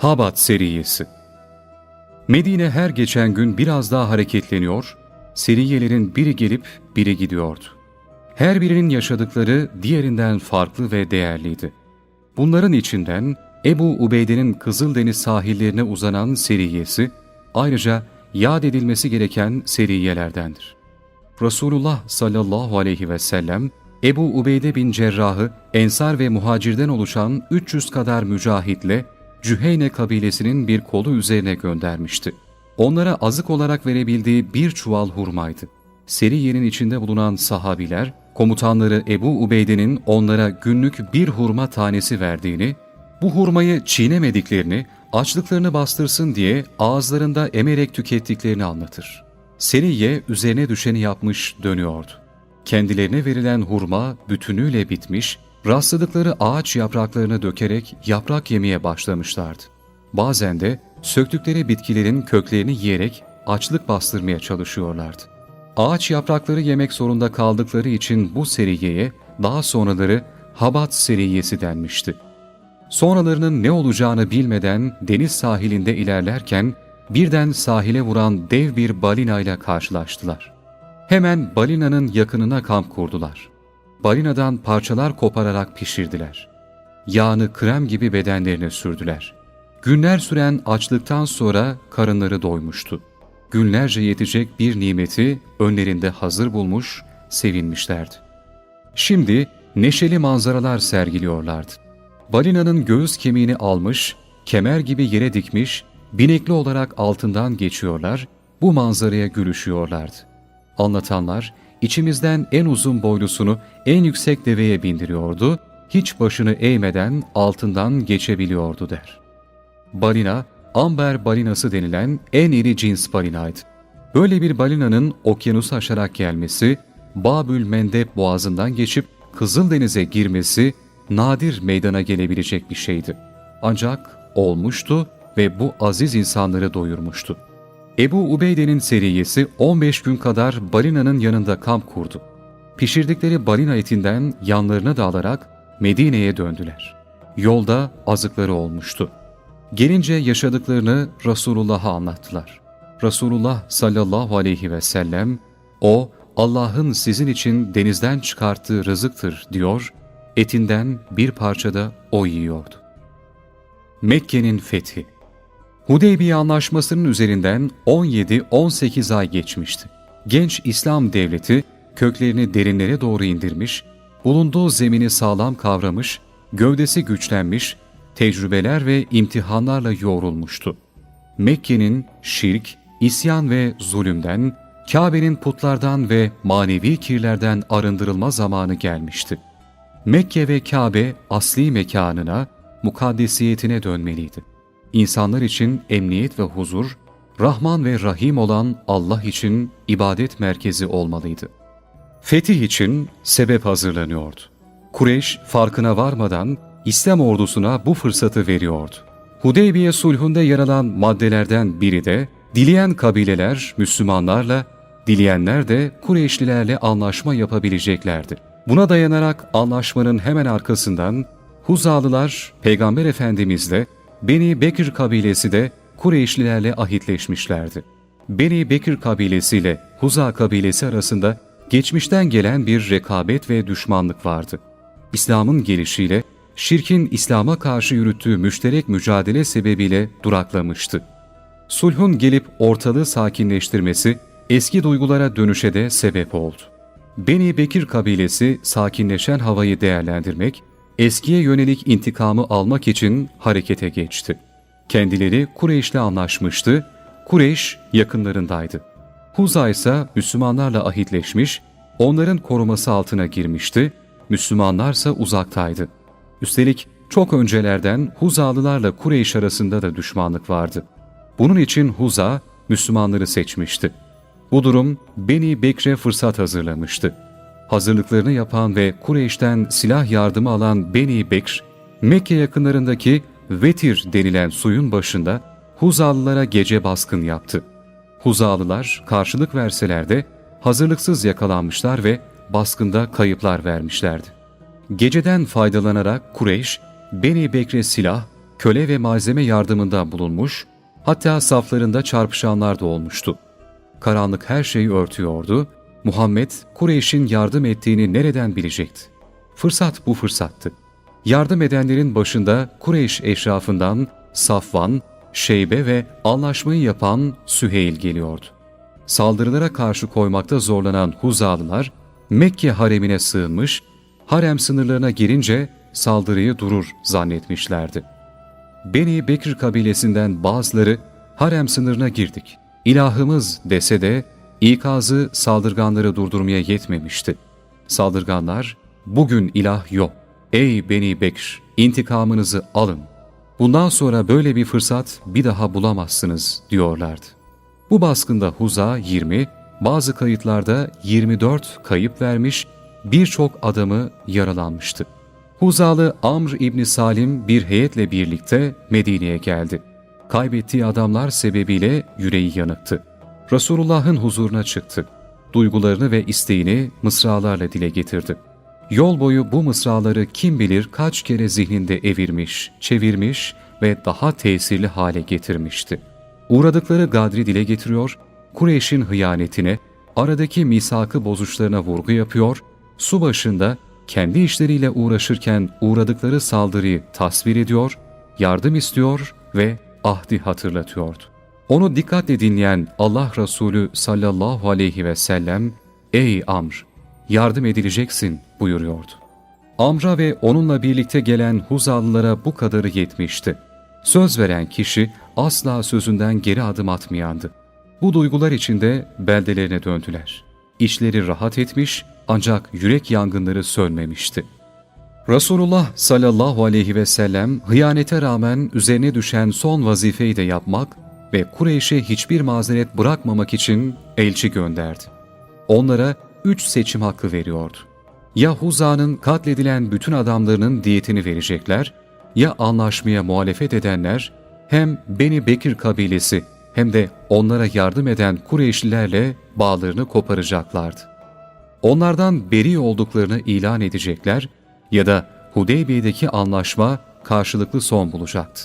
Habat Seriyesi Medine her geçen gün biraz daha hareketleniyor, seriyelerin biri gelip biri gidiyordu. Her birinin yaşadıkları diğerinden farklı ve değerliydi. Bunların içinden Ebu Ubeyde'nin Kızıldeniz sahillerine uzanan seriyesi, ayrıca yad edilmesi gereken seriyelerdendir. Resulullah sallallahu aleyhi ve sellem, Ebu Ubeyde bin Cerrah'ı Ensar ve Muhacir'den oluşan 300 kadar mücahitle Cüheyne kabilesinin bir kolu üzerine göndermişti. Onlara azık olarak verebildiği bir çuval hurmaydı. Seriyenin içinde bulunan sahabiler, komutanları Ebu Ubeyde'nin onlara günlük bir hurma tanesi verdiğini, bu hurmayı çiğnemediklerini, açlıklarını bastırsın diye ağızlarında emerek tükettiklerini anlatır. Seriye üzerine düşeni yapmış dönüyordu. Kendilerine verilen hurma bütünüyle bitmiş, rastladıkları ağaç yapraklarını dökerek yaprak yemeye başlamışlardı. Bazen de söktükleri bitkilerin köklerini yiyerek açlık bastırmaya çalışıyorlardı. Ağaç yaprakları yemek zorunda kaldıkları için bu seriyeye daha sonraları Habat seriyesi denmişti. Sonralarının ne olacağını bilmeden deniz sahilinde ilerlerken birden sahile vuran dev bir balina ile karşılaştılar. Hemen balinanın yakınına kamp kurdular. Balinadan parçalar kopararak pişirdiler. Yağını krem gibi bedenlerine sürdüler. Günler süren açlıktan sonra karınları doymuştu. Günlerce yetecek bir nimeti önlerinde hazır bulmuş, sevinmişlerdi. Şimdi neşeli manzaralar sergiliyorlardı. Balinanın göğüs kemiğini almış, kemer gibi yere dikmiş, binekli olarak altından geçiyorlar, bu manzaraya gülüşüyorlardı. Anlatanlar, içimizden en uzun boylusunu en yüksek deveye bindiriyordu, hiç başını eğmeden altından geçebiliyordu der. Balina, amber balinası denilen en iri cins balinaydı. Böyle bir balinanın okyanusu aşarak gelmesi, Babül Mendeb boğazından geçip Kızıldeniz'e girmesi nadir meydana gelebilecek bir şeydi. Ancak olmuştu ve bu aziz insanları doyurmuştu. Ebu Ubeyde'nin seriyesi 15 gün kadar balinanın yanında kamp kurdu. Pişirdikleri balina etinden yanlarına dalarak Medine'ye döndüler. Yolda azıkları olmuştu. Gelince yaşadıklarını Resulullah'a anlattılar. Resulullah sallallahu aleyhi ve sellem, o Allah'ın sizin için denizden çıkarttığı rızıktır diyor, etinden bir parçada o yiyordu. Mekke'nin fethi Hudeybiye Anlaşması'nın üzerinden 17-18 ay geçmişti. Genç İslam devleti köklerini derinlere doğru indirmiş, bulunduğu zemini sağlam kavramış, gövdesi güçlenmiş, tecrübeler ve imtihanlarla yoğrulmuştu. Mekke'nin şirk, isyan ve zulümden, Kabe'nin putlardan ve manevi kirlerden arındırılma zamanı gelmişti. Mekke ve Kabe asli mekanına, mukaddesiyetine dönmeliydi. İnsanlar için emniyet ve huzur, Rahman ve Rahim olan Allah için ibadet merkezi olmalıydı. Fetih için sebep hazırlanıyordu. Kureyş farkına varmadan İslam ordusuna bu fırsatı veriyordu. Hudeybiye sulhunda yer alan maddelerden biri de dileyen kabileler Müslümanlarla, dileyenler de Kureyşlilerle anlaşma yapabileceklerdi. Buna dayanarak anlaşmanın hemen arkasından Huzalılar Peygamber Efendimizle Beni Bekir kabilesi de Kureyşlilerle ahitleşmişlerdi. Beni Bekir kabilesi ile Huza kabilesi arasında geçmişten gelen bir rekabet ve düşmanlık vardı. İslam'ın gelişiyle şirkin İslam'a karşı yürüttüğü müşterek mücadele sebebiyle duraklamıştı. Sulhun gelip ortalığı sakinleştirmesi eski duygulara dönüşe de sebep oldu. Beni Bekir kabilesi sakinleşen havayı değerlendirmek, eskiye yönelik intikamı almak için harekete geçti. Kendileri Kureyş'le anlaşmıştı, Kureyş yakınlarındaydı. Huza ise Müslümanlarla ahitleşmiş, onların koruması altına girmişti, Müslümanlarsa uzaktaydı. Üstelik çok öncelerden Huzalılarla Kureyş arasında da düşmanlık vardı. Bunun için Huza, Müslümanları seçmişti. Bu durum Beni Bekre fırsat hazırlamıştı. Hazırlıklarını yapan ve Kureyş'ten silah yardımı alan Beni Bekr, Mekke yakınlarındaki Vetir denilen suyun başında Huzalılara gece baskın yaptı. Huzalılar karşılık verseler de hazırlıksız yakalanmışlar ve baskında kayıplar vermişlerdi. Geceden faydalanarak Kureyş, Beni Bekre silah, köle ve malzeme yardımında bulunmuş, hatta saflarında çarpışanlar da olmuştu. Karanlık her şeyi örtüyordu, Muhammed Kureyş'in yardım ettiğini nereden bilecekti? Fırsat bu fırsattı. Yardım edenlerin başında Kureyş eşrafından Safvan, Şeybe ve anlaşmayı yapan Süheyl geliyordu. Saldırılara karşı koymakta zorlanan Huzalılar, Mekke haremine sığınmış, harem sınırlarına girince saldırıyı durur zannetmişlerdi. Beni Bekir kabilesinden bazıları harem sınırına girdik. İlahımız dese de ikazı saldırganları durdurmaya yetmemişti. Saldırganlar, bugün ilah yok. Ey Beni Bekir, intikamınızı alın. Bundan sonra böyle bir fırsat bir daha bulamazsınız diyorlardı. Bu baskında Huza 20, bazı kayıtlarda 24 kayıp vermiş, birçok adamı yaralanmıştı. Huzalı Amr İbni Salim bir heyetle birlikte Medine'ye geldi. Kaybettiği adamlar sebebiyle yüreği yanıktı. Resulullah'ın huzuruna çıktı. Duygularını ve isteğini mısralarla dile getirdi. Yol boyu bu mısraları kim bilir kaç kere zihninde evirmiş, çevirmiş ve daha tesirli hale getirmişti. Uğradıkları gadri dile getiriyor, Kureyş'in hıyanetine, aradaki misakı bozuşlarına vurgu yapıyor, su başında kendi işleriyle uğraşırken uğradıkları saldırıyı tasvir ediyor, yardım istiyor ve ahdi hatırlatıyordu. Onu dikkatle dinleyen Allah Resulü sallallahu aleyhi ve sellem, ''Ey Amr, yardım edileceksin.'' buyuruyordu. Amr'a ve onunla birlikte gelen Huzalılara bu kadarı yetmişti. Söz veren kişi asla sözünden geri adım atmayandı. Bu duygular içinde beldelerine döndüler. İşleri rahat etmiş ancak yürek yangınları sönmemişti. Resulullah sallallahu aleyhi ve sellem hıyanete rağmen üzerine düşen son vazifeyi de yapmak ve Kureyş'e hiçbir mazeret bırakmamak için elçi gönderdi. Onlara üç seçim hakkı veriyordu. Ya Huza'nın katledilen bütün adamlarının diyetini verecekler, ya anlaşmaya muhalefet edenler hem Beni Bekir kabilesi hem de onlara yardım eden Kureyşlilerle bağlarını koparacaklardı. Onlardan beri olduklarını ilan edecekler ya da Hudeybiye'deki anlaşma karşılıklı son bulacaktı.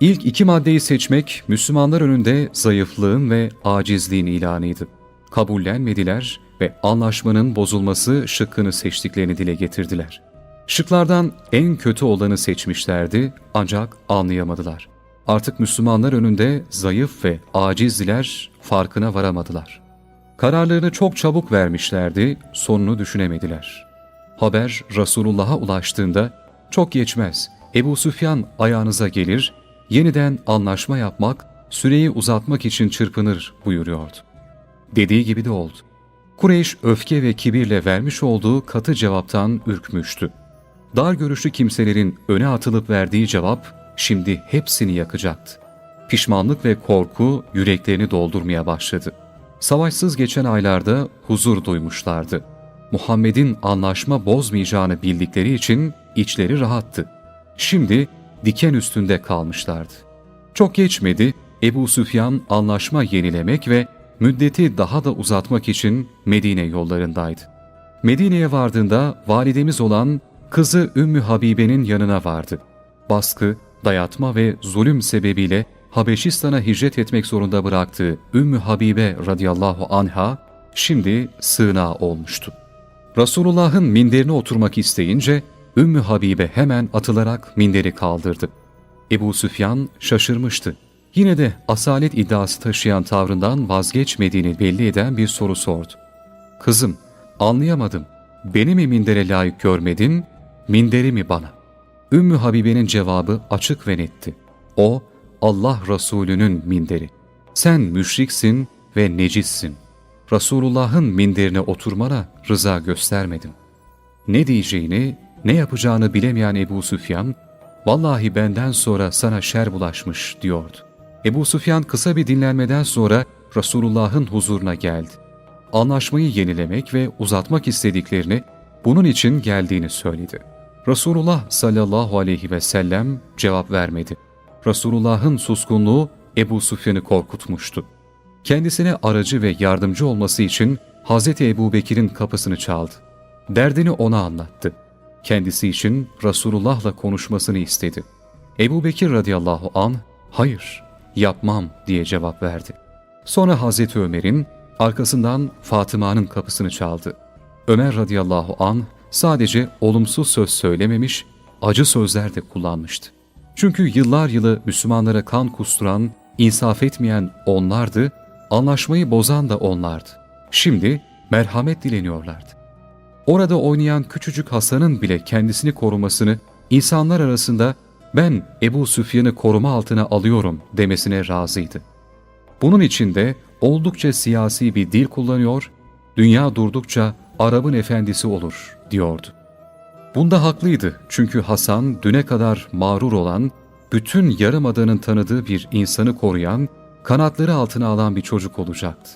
İlk iki maddeyi seçmek Müslümanlar önünde zayıflığın ve acizliğin ilanıydı. Kabullenmediler ve anlaşmanın bozulması şıkkını seçtiklerini dile getirdiler. Şıklardan en kötü olanı seçmişlerdi ancak anlayamadılar. Artık Müslümanlar önünde zayıf ve acizdiler farkına varamadılar. Kararlarını çok çabuk vermişlerdi, sonunu düşünemediler. Haber Resulullah'a ulaştığında çok geçmez Ebu Süfyan ayağınıza gelir, yeniden anlaşma yapmak, süreyi uzatmak için çırpınır buyuruyordu. Dediği gibi de oldu. Kureyş öfke ve kibirle vermiş olduğu katı cevaptan ürkmüştü. Dar görüşlü kimselerin öne atılıp verdiği cevap şimdi hepsini yakacaktı. Pişmanlık ve korku yüreklerini doldurmaya başladı. Savaşsız geçen aylarda huzur duymuşlardı. Muhammed'in anlaşma bozmayacağını bildikleri için içleri rahattı. Şimdi diken üstünde kalmışlardı. Çok geçmedi Ebu Süfyan anlaşma yenilemek ve müddeti daha da uzatmak için Medine yollarındaydı. Medine'ye vardığında validemiz olan kızı Ümmü Habibe'nin yanına vardı. Baskı, dayatma ve zulüm sebebiyle Habeşistan'a hicret etmek zorunda bıraktığı Ümmü Habibe radıyallahu anha şimdi sığınağı olmuştu. Resulullah'ın minderine oturmak isteyince Ümmü Habibe hemen atılarak minderi kaldırdı. Ebu Süfyan şaşırmıştı. Yine de asalet iddiası taşıyan tavrından vazgeçmediğini belli eden bir soru sordu. Kızım, anlayamadım. Beni mi mindere layık görmedin, minderi mi bana? Ümmü Habibe'nin cevabı açık ve netti. O, Allah Resulü'nün minderi. Sen müşriksin ve necissin. Resulullah'ın minderine oturmana rıza göstermedim. Ne diyeceğini, ne yapacağını bilemeyen Ebu Süfyan, vallahi benden sonra sana şer bulaşmış diyordu. Ebu Süfyan kısa bir dinlenmeden sonra Resulullah'ın huzuruna geldi. Anlaşmayı yenilemek ve uzatmak istediklerini, bunun için geldiğini söyledi. Resulullah sallallahu aleyhi ve sellem cevap vermedi. Resulullah'ın suskunluğu Ebu Süfyan'ı korkutmuştu. Kendisine aracı ve yardımcı olması için Hz. Ebu Bekir'in kapısını çaldı. Derdini ona anlattı. Kendisi için Resulullah'la konuşmasını istedi. Ebu Bekir radıyallahu an hayır yapmam diye cevap verdi. Sonra Hazreti Ömer'in arkasından Fatıma'nın kapısını çaldı. Ömer radıyallahu an sadece olumsuz söz söylememiş, acı sözler de kullanmıştı. Çünkü yıllar yılı Müslümanlara kan kusturan, insaf etmeyen onlardı, anlaşmayı bozan da onlardı. Şimdi merhamet dileniyorlardı. Orada oynayan küçücük Hasan'ın bile kendisini korumasını insanlar arasında ben Ebu Süfyan'ı koruma altına alıyorum demesine razıydı. Bunun için de oldukça siyasi bir dil kullanıyor, dünya durdukça Arap'ın efendisi olur diyordu. Bunda haklıydı çünkü Hasan düne kadar mağrur olan, bütün Yarımada'nın tanıdığı bir insanı koruyan, kanatları altına alan bir çocuk olacaktı.